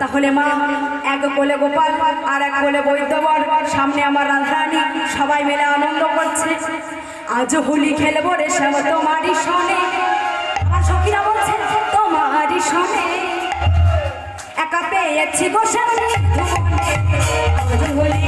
তাহলে মা, এক কোলে গোপাল আর এক কোলে বৈদ্যবর, সামনে আমার রাধারানী, সবাই মিলে আনন্দ করছে। আজ হোলি খেলব রে শ্যাম তোমারই শোনে আমার সখীরা বলছে, তোমারই শোনে একা পেয়েছি গো হোলি